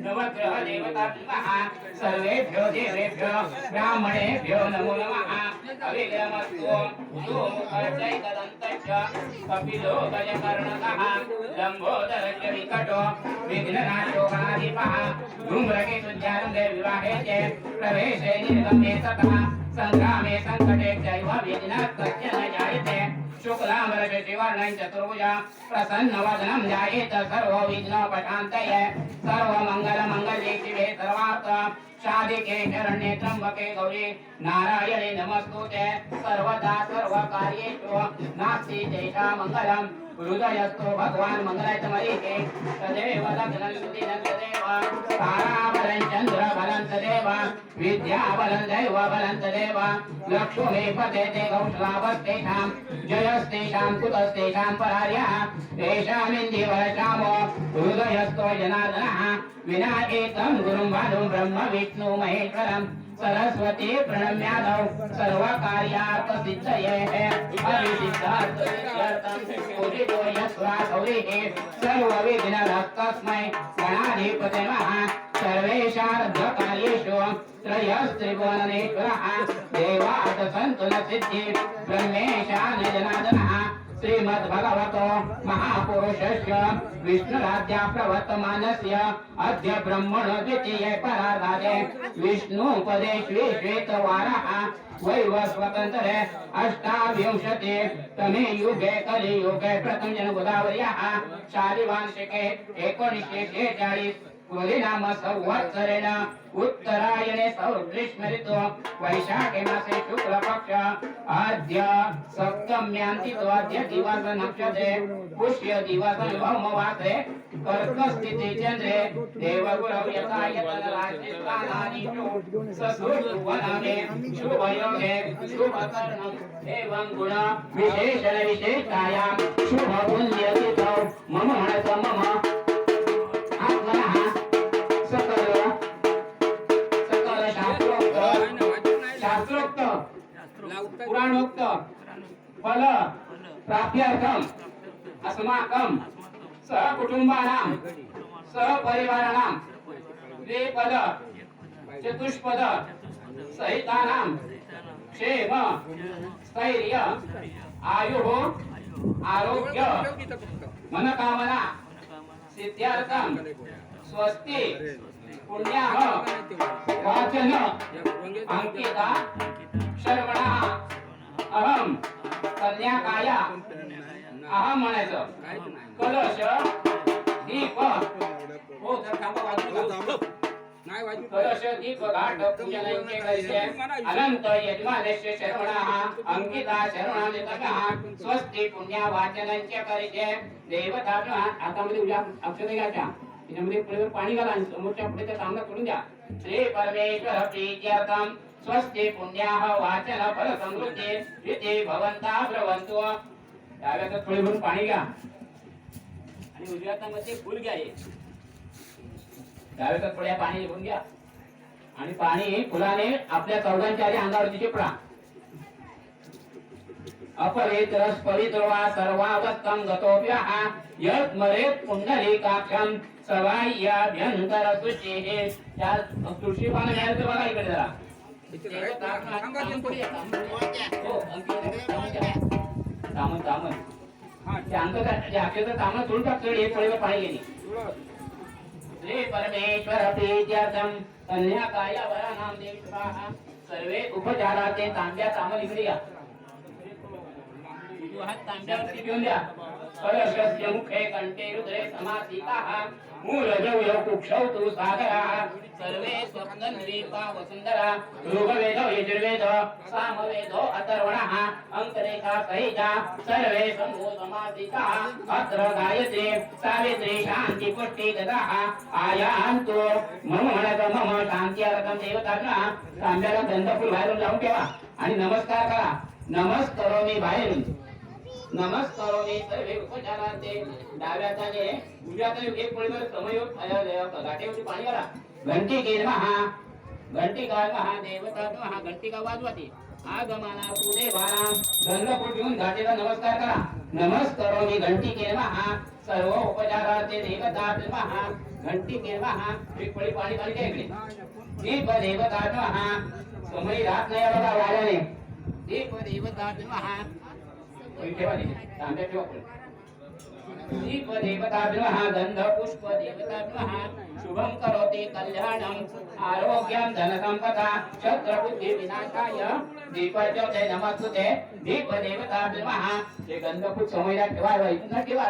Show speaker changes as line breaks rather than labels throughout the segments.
नवग्रह देवताभ्यो महा सर्वेभ्यो देवेभ्यो ब्राह्मणेभ्यो नमो नमः अभिगमस्तु धूमुखचैतदन्तश्च कपिलो गजकर्णकः लम्बोदरश्च विकटो विघ्ननाशो गणाधिपः धूम्रकेतुज्ञानन्दे विवाहे च प्रवेशे निर्गम्ये ततः सङ्ग्रामे सङ्कटे चैव विघ्नः कस्य न जायते शुक्लाम्बरशशिवर्णं चतुर्भुजा प्रसन्नवदनं जायेत सर्वविघ्नोपशान्तये। सर्वमङ्गलमङ्गले शिवे सर्वार्थ साधिके शरण्ये त्र्यम्बके गौरी नारायणे नमस्तुते। सर्वदा सर्वकार्येषु नास्ति तेषा मङ्गलम्। हृदयस्थो भगवान् मङ्गलायतमरीके तदेव लग्नं विद्याबलं दैवबलं तदेव लक्ष्मीपते ते कौशलावस्तेषां जयस्तेषां कुतस्तेषां परार्यः तेषामिन्दीवरशामो हृदयस्थो जनार्दनः विना एकं गुरुं भानुं ब्रह्म विष्णु महेश्वरम् सरस्वती प्रणम्यादौ सर्वकार्यार्थ सिद्धये अभिसिद्धार्थ पूजितो यस्वासौरिः सर्वविघ्नभक्तस्मै गणाधिपते नमः सर्वेषार्धकार्येषु त्रयस्त्रिभुवनेश्वरः देवात् सन्तु न सिद्धि ब्रह्मेशान श्रीमद्भगवतो महापुरुषस्य विष्णुराज्ञा प्रवर्तमानस्य अद्य ब्रह्मण द्वितीये परार्धारे विष्णुपदे श्री वैव स्वतन्त्रे अष्टाविंशति तमे युगे कलियुगे प्रथम जन गोदावर्याः शालिवांशिके एकोणीसशे शेचाळीस కులినామ సంవత్సరేణ ఉత్తరాయణే సౌర్గ్రీష్మ ఋతు వైశాఖే మాసే శుక్లపక్ష ఆద్య సప్తమ్యాంతి ద్వాద్య దివాస నక్షత్రే పుష్య దివాస భౌమవాసే కర్కస్థితి చంద్రే దేవగురౌ యథాయతన రాజ్యస్థానానిషు సశుభవనామే శుభయోగే శుభకర్ణం ఏవం గుణ విశేషణ విశేషాయాం శుభ పుణ్యయుతౌ మమ మనస మమ पुराणोक्त फल प्राप्त्यर्थम अस्माकं सहकुटुंबानां सहपरिवाराणां द्विपद चतुष्पद सहितानां क्षेम स्थैर्य आयुः आरोग्य मनकामना सिद्ध्यार्थं स्वस्ति पुण्याः वाचन अंकिता श्रवणः अहम कन्याकाय. अहम म्हणायचं. कलश दीप. हो. कलश दीप घाट अनंत यजमानस्य शरवणः अंकिता स्वस्ति पुण्या वाचनंच करिष्ये देवताभ्यो आता मध्ये उद्या अक्षर घ्यायच्या. त्याच्यामध्ये पुढे पाणी घाला आणि समोरच्या पुढे त्या करून द्या. श्री परमेश्वर प्रीत्यर्थम. स्वस्ति पुण्याः वाचल फल समृद्धी इति भवन्ता डाव्या त्यावेळेस थोडे भरून पाणी घ्या. आणि उजव्या हातामध्ये फुल घ्या हे. डाव्या त्यावेळेस थोड्या पाणी घेऊन घ्या. आणि पाणी फुलाने आपल्या चौघांच्या आधी अंगावरती चिपडा अपरेतरस पवित्रवा सर्वावस्थं गतोऽप्यः। यत् मरेत् पुण्डरीकाक्षं सवाय्याभ्यन्तर सुचिः त्या तुळशी पानं घ्यायला बघा इकडे जरा. तामन तामन ते तामन सोडून हे श्री परमेश्वर प्रीत्यर्थम कन्या काया सर्वे उपचाराचे तांब्या तांबल इकडे या तांब्यावरती घेऊन द्या कलशस्य मुखे कंटे रुद्रे समासिताः मूलजौ कुक्षौ सर्वे स्वप्नद्वीपा वसुन्धरा। ऋग्वेदो यजुर्वेदो सामवेदो अथर्वणः अङ्करेखा सहिता। सर्वे समूह समासिताः अत्र गायत्री सावित्री शान्ति आयान्तु। मम म्हणत मम देवतांना तांब्याला दंडफूल बाहेरून लावून ठेवा आणि नमस्कार करा। नमस्कार मी बाहेरून। नमस्कारोमी सर्वे उपचारांचे डाव्या हाताने उजव्या हाताने एक पळीवर समयोग गाठीवरती पाणी करा घंटी गेल महा घंटिका महादेवता हा घंटिका वाजवाती। आगमना सुदेवाना गंधपूर घेऊन घाटीला नमस्कार करा। नमस्कारो मी घंटिके महा सर्व उपचारार्थे देवता महा घंटी केल महा एक पळी पाणी पाणी द्या इकडे। दीप देवता महा समोर राहत नाही बघा वाऱ्याने? दीप देवता महा पळी शुभं करोति कल्याणम् आरोग्यं धनसम्पदा शत्रुबुद्धिविनाशाय दीपज्योते नमस्तुते दीप हे गंधपूर समयला ठेवायला इथून ठेवा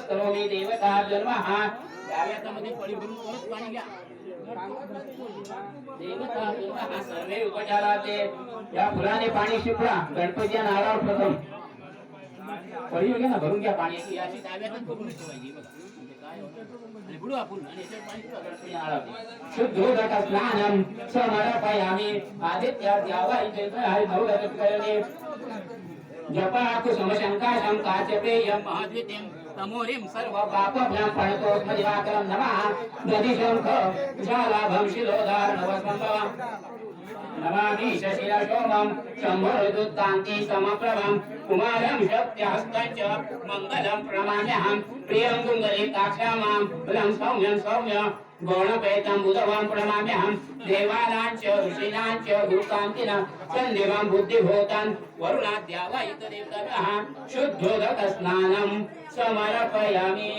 ठेवायचं देवता जन्म हा त्यावेळेमध्ये पळी भरून परत पाणी घ्या उपचाराचे या फुलाने पाणी शिपडा गणपती या नारळ प्रथम. पळी घ्या ना भरून घ्या पाणी. अशी अशी डाव्यातच बघून ठेवायची बघा. म्हणजे बुडू आपण आदित्य द्यावा इथे हरि करणे काचपेयं महाद्वितीयं तमोरिं सर्व पापभ्यां प्रणतोस्मदिवाकरं नमः दधिशंख शालाभं शिलोदार नवसंभवम् नमामि शशिरसोमं शम्भुर्दुत्तान्ति समप्रभं कुमारं शक्त्यहस्तं च मङ्गलं प्रणमाम्यहं प्रियं कुन्दलिकाक्षामां बलं सौम्यं सौम्य गौणपेतं बुधवां प्रणमाम्यहं देवानाञ्च ऋषीणाञ्च ऋषीणां च बुद्धिभूतान् वरुणाद्यावैतदेवतः शुद्धोदकस्नानं समर्पयामि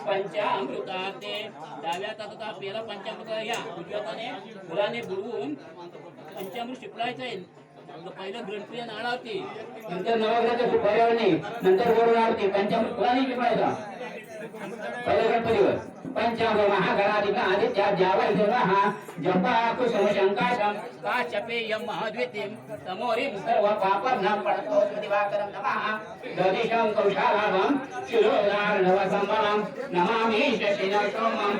पंचामृताते डाव्या हातात आपल्याला पंचामृत या उजव्या हाताने फुलाने बुडवून पंचामृत शिपडायचं आहे पहिलं गणपती नाळा होती नंतर नवग्रहाच्या सुपाऱ्यावरणी नंतर वरुण आरती पंचामृत फुलाने शिपडायचा पहिल्या गणपतीवर पंचामृत महागणाधिक हा जपा कुसुम शंकाशम काचपेयं महाद्वितीयं तमोरिं सर्व पापभ्नां पणतो दिवाकरं नमः। ददिशं कौशालाभं शिरोदार्णव सम्भवं नमामि शशिना सोमं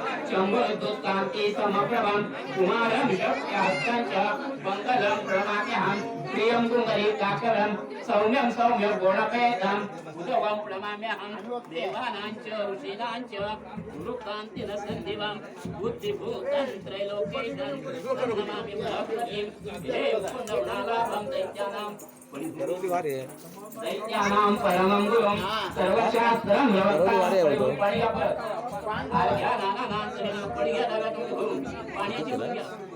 कुमारं शक्त्यहस्तं च मङ्गलं प्रणमाम्यहं प्रियं कुङ्गरीकाक्षरं सौम्यं सौम्यं गुणपेदं बुधवं प्रणमाम्यहं देवानां च ऋषीणां च गुरुकान्तिन सन्दिवं बुद्धिभूतं त्रैलोक्येशं नमामि बृहस्पतिं देव दैत्यानां दैत्यानां परमं गुरुं सर्वशास्त्रं पाण्याची भर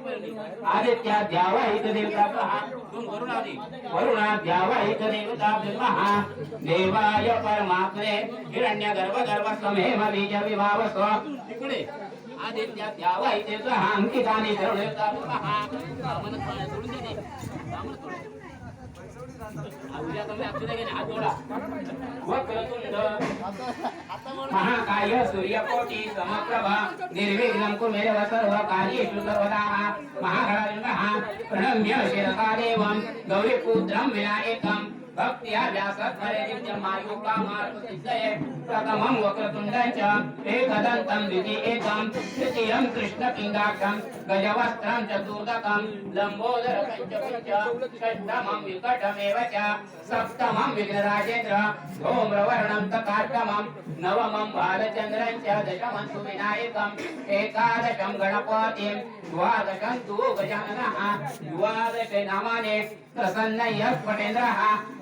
अरे त्या द्यावा हित देवता दोन वरुणा द्यावा हित देवता महा देवाय परमात्मे हिरण्य गर्भ गर्भ समेम बीज विभाव तिकडे आदित्या द्यावा हित अंकिताने सर्वदेवता देवता मन सोडून दे महाकाय सूर्यकोटि समप्रभा निर्विघ्नं कुरु मे देव सर्व कार्येषु सर्वदा प्रणम्य शिरसा देवं गौरीपुत्रं विनायकं। भक्त्या व्यासत्वरे नित्यमायुकामार्गसिद्धये प्रथमं वक्रतुण्डं च एकदन्तं द्वितीयेकं तृतीयं कृष्णपिङ्गाक्षं गजवस्त्रं चतुर्दकं लम्बोदरं पञ्चपञ्च षष्ठमं विकटमेव च सप्तमं विघ्नराजेन्द्र धूम्रवर्णं तथाष्टमं नवमं बालचन्द्रं च दशमं तु विनायकम् एकादशं गणपतिं द्वादशं तु गजाननः द्वादश नामाने प्रसन्न यः पटेन्द्रः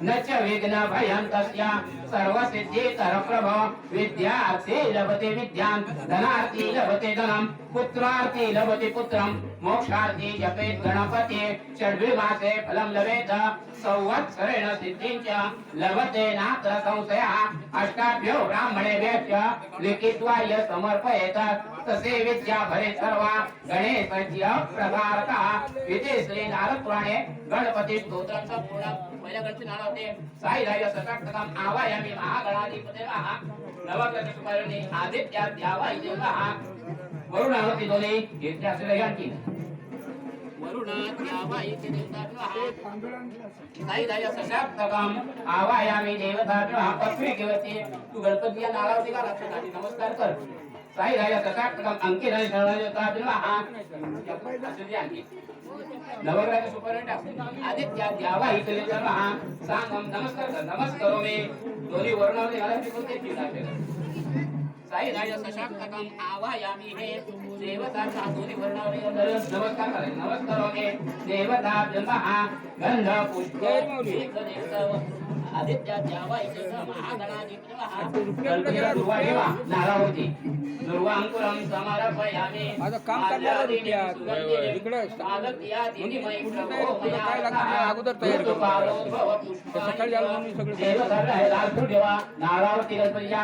न च विघ्न भयं तस्य सर्वसिद्धिकरप्रभो विद्यार्थे लभते विद्यां धनार्थी लभते धनं पुत्रार्थी लभते पुत्रं मोक्षार्थी जपेत् गणपते षड्विमासे फलं लभेत संवत्सरेण सिद्धिं च लभते नात्र संशयः अष्टाभ्यो ब्राह्मणेभ्यश्च लिखित्वा य समर्पयेत तसे विद्या भरे सर्वा गणेशस्य प्रसारतः इति श्री नारद पुराणे गणपती स्तोत्रांचा पूर्ण नाव होते साई राजा सटाक्षकम आवायामी महागणाधिपते महा नवग्रह सुमारणी आदित्या द्यावा वरुण होती दोन्ही वरुण आवायामी पत्नी तू गणपती या नावावरती का लक्षात आली नमस्कार कर. साई राय सशाप्तकम अंकित देवताभ्यः आणखी नवग्रहाचे आदित्या द्यावा ही तरी तर सांगम नमस्कार नमस्कारो मे दोन्ही वर्णावली मला कोणते? चिन्ह साई राय सशाक्तकम आवायामी हे नमस्कार करे मे देवता ब्रह्मा गंध पुष्प आदित्या द्यावा इथे महागणाधिपती दुर्वा ठेवा नारावती। दुर्वा अंकुरम समर्पयामी।
माझं काम चाललं रे त्या- इकडं
मालक या दिनी मै प्रभो
तुला काय लागतं? ते अगोदर तयारी ते सकाळी आलं सगळं
देव नारावती गणपतीच्या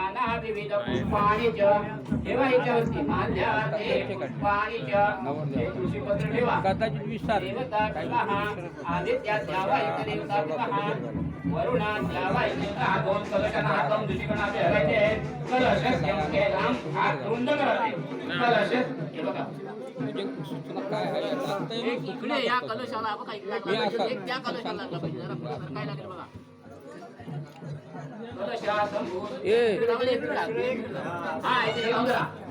विविध पुष्पाणि च ठेवा याच्यावरती पुष्पाणि हे तुळशीपत्र ठेवा.
विस्तार
देवता आदित्या द्यावा इथे देवता वरुणा द्यावा हा दोन कलशांना हे लांब हात रुंद हे बघा
म्हणजे
एक इकडे या कलशाला बघा इकडे एक त्या कलशाला लागला पाहिजे. जरा काय लागेल बघा.
ఏ.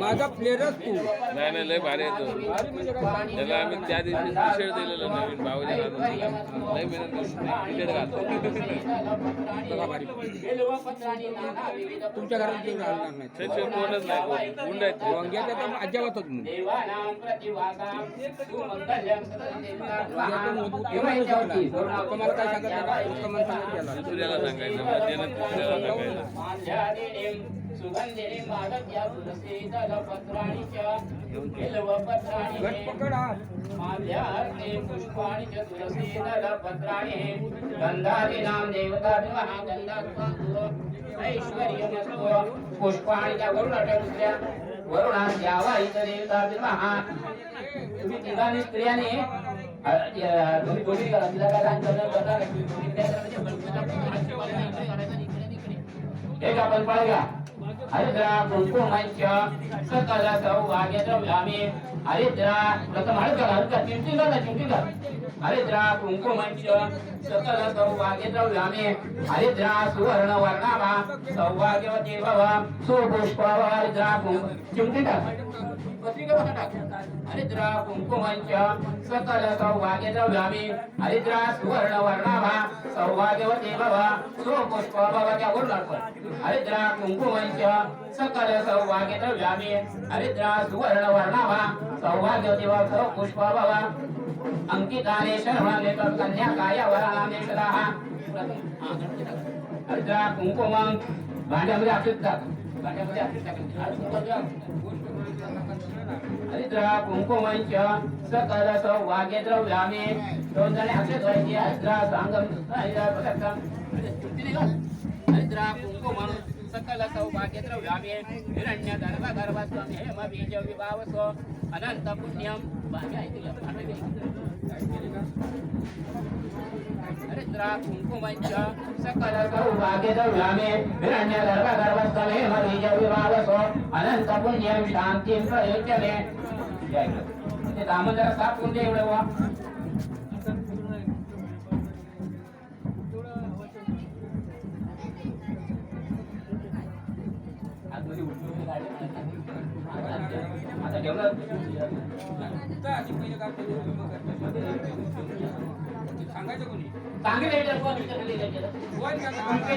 माझा प्लेअरच तू.
नाही नाही लय भारी येतो? त्याला आम्ही त्या दिवशी टी शर्ट दिलेलं नवीन भाऊजी लय मेहनत टी शर्ट घालतो
तुमच्या घरात जेवढं आणणार नाही?
कोणच नाही गुंड आहेत ते.
वांग्याच्या तर अजिबातच नाही. मला काय सांगत.
दुसऱ्याला सांगायचं दुसऱ्याला सांगायचं.
सुगंधिनीं मादत्या तुलसीदलपत्राणि च बिल्वपत्राणि
गट पकड. हा.
माल्यार्थे पुष्पाणि च तुलसीदलपत्राणि गन्धादीनां देवताभिमः गन्धात्मधुर ऐश्वर्यमस्तु पुष्पाणि च वरुणट दुसऱ्या वरुणा द्यावा इतर देवताभिमः तुम्ही तिघांनी स्त्रियांनी तुम्ही तिला काय दान करणं करणार. एक आपण पाहूया हरिद्रा कुंकुमंच सकल सौभाग्य द्रव्यामी हरिद्रा प्रथम हळद हळद चिंटी घाला चिंटी घाल हरिद्रा कुंकुमंच सकल सौभाग्य द्रव्यामी हरिद्रा सुवर्ण वर्णावा सौभाग्यवती भव सुपुष्प हरिद्रा कुंकुम चिंटी पत्रिका टाक. हरिद्रा कुंकुमंच सकल सौभाग्य द्रव्यामी हरिद्रा सुवर्ण वर्णाभा सौभाग्यवती भव सुपुष्प भवत्या वरून हरिद्रा कुंकुमंच सकल सौभाग्य द्रव्यामी हरिद्रा सुवर्ण वर्णाभा सौभाग्यवती भव सुपुष्प भव. अंकिताने शर्मणे कन्या काय वराने हरिद्रा कुंकुमं भांड्यामध्ये अक्षित टाक भांड्यामध्ये अक्षित टाक हरिद्रा कुंकुमंच सकल सौभाग्य द्रव्यामे दोन जणे अक्षत व्हायची हरिद्रा सांगम हरिद्रा प्रदत्तम हरिद्रा कुंकुमं सकल सौभाग्य द्रव्यामे हिरण्य गर्भ गर्भस्वम हेम बीज विभावसो अनंत पुण्यम भाग्य आहे तुझ्या हरिद्रा कुंकुमंच सकल सौभाग्य द्रव्यामे हिरण्य गर्भ गर्भस्वम हेम बीज विभावसो अनंत पुण्यम शांतीं गुरु. ते दामन जरा साफ करून दे एवढं वा आता?
सांगायचं कोणी?
सांगितलं